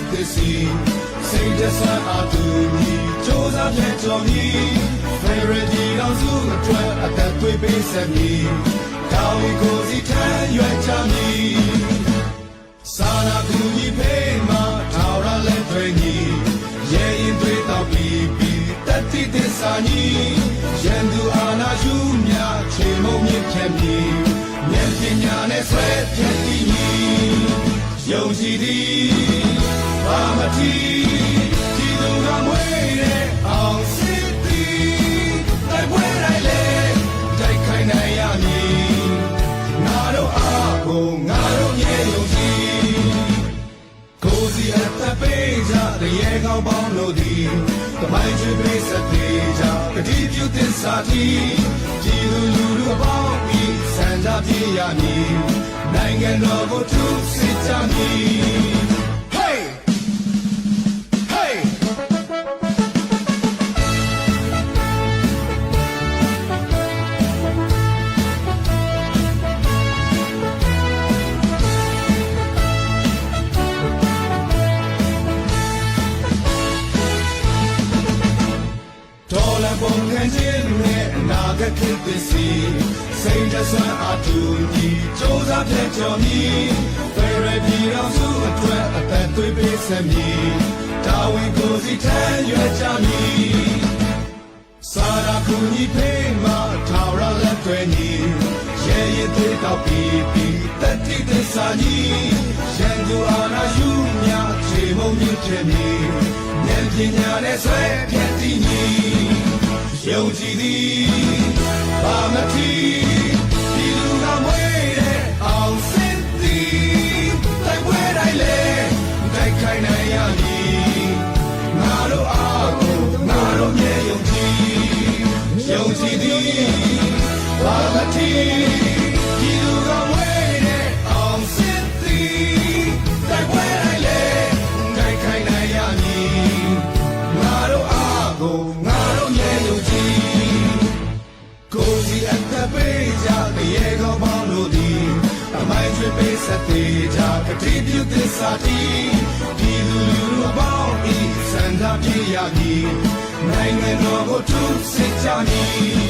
စ်သစ်စီစိတ်တဆန်းအတူညီစ조사ဖြတ်ကျော်မီဖေရဒီတော်စုအတွက်အသက်သွေးပေးဆက်မီဒါဝီကိုစီထမ်းရွက်ချမီစာနာကူညီဖေးမှာထာဝရလက်တွေညီရဲရင်တွေတော့ပြီးပြီးတတိသစ္စာညီရန်သူအာနာရှုမြချေမုံမြင့်ဖြတ်မီဉာဏ်ပညာနဲ့ဆွဲဖြတ်တည်ညီ ယုံကြည်သည်ဘာမတီဒီလူကမွေးတဲ့အောင်စစ်သည်တိုက်ပွဲတိုင်းလေတိုက်ခိုင်းနိုင်ရမည်ငါတို့အားကိုငါတို့ညဲ့ယုံကြည်ကိုစီအပ်တဲ့ပေးကြတရေကောင်းပေါင်းလို့ဒီတမိုင်းချွေပေးစသေးကြကတိပြုသစ္စာတီကြည်လူလူတို့ပေါင်းပြီးစံကြပြေးရမည်နိုင်ငံတော်ကိုထု စစ်ကြမည် Hey Hey ဒေါ်လာပုံခံခြင်းနဲ့အနာဂတ်ခေတ်သစ်စီစိတ်တဆွမ်းအတူညီစ조사ဖြတ်ကျော်မီဖေရပြည်တော်စုအတွက်အသက်သွေးပေးဆက်မည်တာဝန်ကိုစီထမ်းရွက်ကြမည်စာရာကူညီဖေးမှာထာဝရလက်တွေညီရဲရဲသေးတော့ပြီးပြီးတတိသစ္စာညီရန်သူအာနာရှုမြချေမုံမြင့်ခြင်းမည်ဉာဏ်ပညာနဲ့ဆွဲဖြတ်တည်ညီယုံကြည်သည်ဘာမတီ ဆက်သေးကြကတိပြုသစ္စာတီဒီလူလူအပေါင်းဤစံသာပြေရမည်နိုင်ငံတော်ကိုထုစစ်ကြမည် Hey